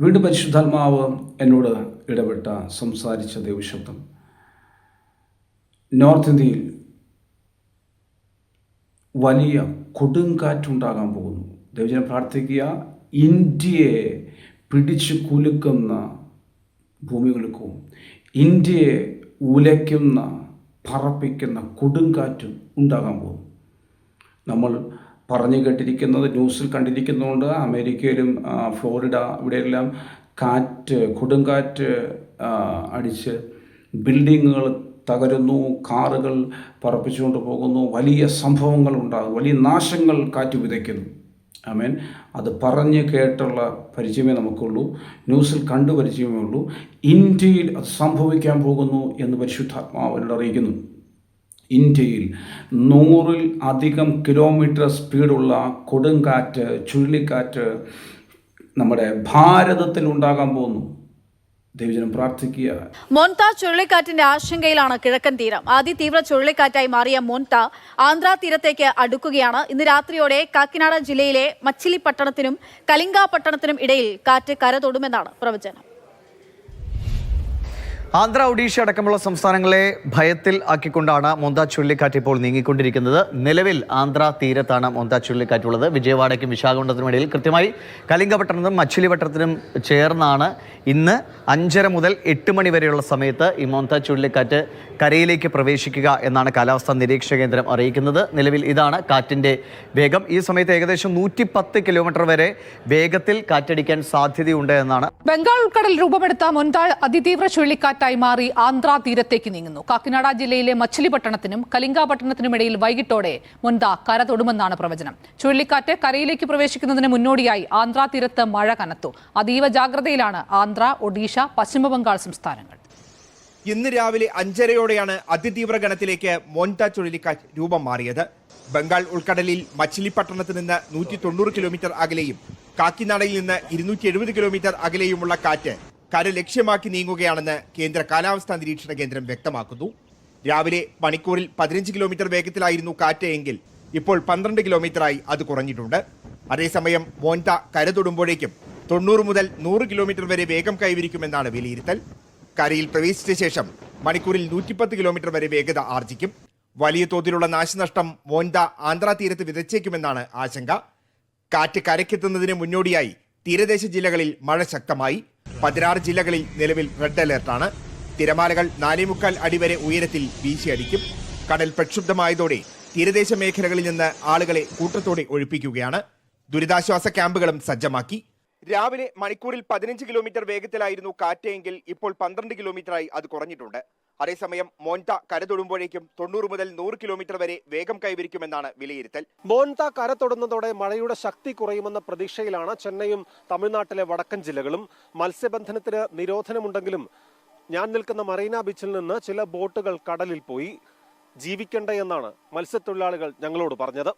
വീണ്ടും പരിശുദ്ധാത്മാവ് എന്നോട് ഇടപെട്ട സംസാരിച്ച ദൈവശബ്ദം. നോർത്ത് ഇന്ത്യയിൽ വലിയ കൊടുങ്കാറ്റുണ്ടാകാൻ പോകുന്നു. ദൈവജനം പ്രാർത്ഥിക്കുക ഇന്ത്യയെ പിടിച്ചു കുലുക്കുന്ന ഭൂമികൾക്കും ഇന്ത്യയെ ഉലയ്ക്കുന്ന പറപ്പിക്കുന്ന കൊടുങ്കാറ്റും ഉണ്ടാകാൻ പോകും നമ്മൾ പറഞ്ഞു കേട്ടിരിക്കുന്നത് ന്യൂസിൽ കണ്ടിരിക്കുന്നതുകൊണ്ട് അമേരിക്കയിലും ഫ്ലോറിഡ ഇവിടെയെല്ലാം കാറ്റ് കൊടുങ്കാറ്റ് അടിച്ച് ബിൽഡിങ്ങുകൾ തകരുന്നു കാറുകൾ പറപ്പിച്ചുകൊണ്ട് പോകുന്നു വലിയ സംഭവങ്ങൾ ഉണ്ടാകും വലിയ നാശങ്ങൾ കാറ്റ് വിതയ്ക്കുന്നു. ആമേൻ. അത് പറഞ്ഞ് കേട്ടുള്ള പരിചയമേ നമുക്കുള്ളൂ. ന്യൂസിൽ കണ്ടു പരിചയമേ ഉള്ളൂ. ഇന്ത്യയിൽ അത് സംഭവിക്കാൻ പോകുന്നു എന്ന് പരിശുദ്ധാത്മാവിനോട് അറിയിക്കുന്നു. ഇന്ത്യയിൽ നൂറിൽ അധികം കിലോമീറ്റർ സ്പീഡുള്ള കൊടുങ്കാറ്റ് ചുഴലിക്കാറ്റ് നമ്മുടെ ഭാരതത്തിൽ ഉണ്ടാകാൻ പോകുന്നു. ദൈവജനം പ്രാർത്ഥിക്കുക. മോൻത ചുഴലിക്കാറ്റിന്റെ ആശങ്കയിലാണ് കിഴക്കൻ തീരം. അതിതീവ്ര ചുഴലിക്കാറ്റായി മാറിയ മോൻത ആന്ധ്രാ തീരത്തേക്ക് അടുക്കുകയാണ്. ഇന്ന് രാത്രിയോടെ കാക്കിനാട ജില്ലയിലെ മച്ചിലി പട്ടണത്തിനും കലിംഗ പട്ടണത്തിനും ഇടയിൽ കാറ്റ് കരതൊടുമെന്നാണ് പ്രവചനം. ആന്ധ്ര ഒഡീഷ അടക്കമുള്ള സംസ്ഥാനങ്ങളെ ഭയത്തിൽ ആക്കിക്കൊണ്ടാണ് മൊന്ത ചുഴലിക്കാറ്റ് ഇപ്പോൾ നീങ്ങിക്കൊണ്ടിരിക്കുന്നത്. നിലവിൽ ആന്ധ്ര തീരത്താണ് മൊന്ത ചുഴലിക്കാറ്റുള്ളത്. വിജയവാഡയ്ക്കും വിശാഖപട്ടണത്തിനും ഇടയിൽ കൃത്യമായി കലിംഗപട്ടണത്തിനും മച്ചിലിപട്ടണത്തിനും ചേർന്നാണ് ഇന്ന് അഞ്ചര മുതൽ എട്ട് മണി വരെയുള്ള സമയത്ത് ഈ മൊന്ത ചുഴലിക്കാറ്റ് കരയിലേക്ക് പ്രവേശിക്കുക എന്നാണ് കാലാവസ്ഥാ നിരീക്ഷണ കേന്ദ്രം അറിയിക്കുന്നത്. നിലവിൽ ഇതാണ് കാറ്റിന്റെ വേഗം. ഈ സമയത്ത് ഏകദേശം നൂറ്റി പത്ത് കിലോമീറ്റർ വരെ വേഗത്തിൽ കാറ്റടിക്കാൻ സാധ്യതയുണ്ട് എന്നാണ്. ബംഗാൾ ഉൾക്കടൽ രൂപപ്പെടുത്ത മൊന്ത അതിതീവ്ര ചുഴലിക്കാറ്റായി മാറി ആന്ധ്ര തീരത്തേക്ക് നീങ്ങുന്നു. കാക്കിനാട ജില്ലയിലെ മച്ചിലിപട്ടണത്തിനും കലിംഗപട്ടണത്തിനും ഇടയിൽ വൈകിട്ടോടെ മുൻത കര തൊടുമെന്നാണ് പ്രവചനം. ചുഴലിക്കാറ്റ് കരയിലേക്ക് പ്രവേശിക്കുന്നതിന് മുന്നോടിയായി ആന്ധ്ര തീരത്ത് മഴ കനത്തു. അതീവ ജാഗ്രതയിലാണ് ആന്ധ്ര ഒഡീഷ പശ്ചിമബംഗാൾ സംസ്ഥാനങ്ങൾ. ഇന്ന് രാവിലെ അഞ്ചരയോടെയാണ് അതിതീവ്ര ഗണത്തിലേക്ക് മോൻത ചുഴലിക്കാറ്റ് രൂപം മാറിയത്. ബംഗാൾ ഉൾക്കടലിൽ മച്ചിലിപ്പട്ടണത്ത് നിന്ന് നൂറ്റി തൊണ്ണൂറ് കിലോമീറ്റർ അകലെയും കാക്കിനാടയിൽ നിന്ന് ഇരുന്നൂറ്റി എഴുപത് കിലോമീറ്റർ അകലെയുമുള്ള കാറ്റ് കര ലക്ഷ്യമാക്കി നീങ്ങുകയാണെന്ന് കേന്ദ്ര കാലാവസ്ഥാ നിരീക്ഷണ കേന്ദ്രം വ്യക്തമാക്കുന്നു. രാവിലെ മണിക്കൂറിൽ പതിനഞ്ച് കിലോമീറ്റർ വേഗത്തിലായിരുന്നു കാറ്റ് എങ്കിൽ ഇപ്പോൾ പന്ത്രണ്ട് കിലോമീറ്ററായി അത് കുറഞ്ഞിട്ടുണ്ട്. അതേസമയം മോൻത കര തൊടുമ്പോഴേക്കും തൊണ്ണൂറ് മുതൽ നൂറ് കിലോമീറ്റർ വരെ വേഗം കൈവരിക്കുമെന്നാണ് വിലയിരുത്തൽ. കരയിൽ പ്രവേശിച്ച ശേഷം മണിക്കൂറിൽ നൂറ്റിപ്പത്ത് കിലോമീറ്റർ വരെ വേഗത ആർജിക്കും. വലിയ തോതിലുള്ള നാശനഷ്ടം മോൻത ആന്ധ്രാ തീരത്ത് വിതച്ചേക്കുമെന്നാണ് ആശങ്ക. കാറ്റ് കരയ്ക്കെത്തുന്നതിന് മുന്നോടിയായി തീരദേശ ജില്ലകളിൽ മഴ ശക്തമായി. പതിനാറ് ജില്ലകളിൽ നിലവിൽ റെഡ് അലേർട്ടാണ് തിരമാലകൾ നാലേമുക്കാൽ അടി വരെ ഉയരത്തിൽ വീശിയടിക്കും. കടൽ പ്രക്ഷുബ്ധമായതോടെ തീരദേശ മേഖലകളിൽ നിന്ന് ആളുകളെ കൂട്ടത്തോടെ ഒഴിപ്പിക്കുകയാണ്. ദുരിതാശ്വാസ ക്യാമ്പുകളും സജ്ജമാക്കി. രാവിലെ മണിക്കൂറിൽ പതിനഞ്ച് കിലോമീറ്റർ വേഗത്തിലായിരുന്നു കാറ്റയെങ്കിൽ ഇപ്പോൾ പന്ത്രണ്ട് കിലോമീറ്ററായി അത് കുറഞ്ഞിട്ടുണ്ട്. അതേസമയം മോൻത കരതൊടുമ്പോഴേക്കും തൊണ്ണൂറ് മുതൽ നൂറ് കിലോമീറ്റർ വരെ വേഗം കൈവരിക്കുമെന്നാണ് വിലയിരുത്തൽ. മോൻത കര തൊടുന്നതോടെ മഴയുടെ ശക്തി കുറയുമെന്ന പ്രതീക്ഷയിലാണ് ചെന്നൈയും തമിഴ്നാട്ടിലെ വടക്കൻ ജില്ലകളും. മത്സ്യബന്ധനത്തിന് നിരോധനമുണ്ടെങ്കിലും ഞാൻ നിൽക്കുന്ന മറീന ബീച്ചിൽ നിന്ന് ചില ബോട്ടുകൾ കടലിൽ പോയി. ജീവിക്കണ്ടേ എന്നാണ് മത്സ്യത്തൊഴിലാളികൾ ഞങ്ങളോട് പറഞ്ഞത്.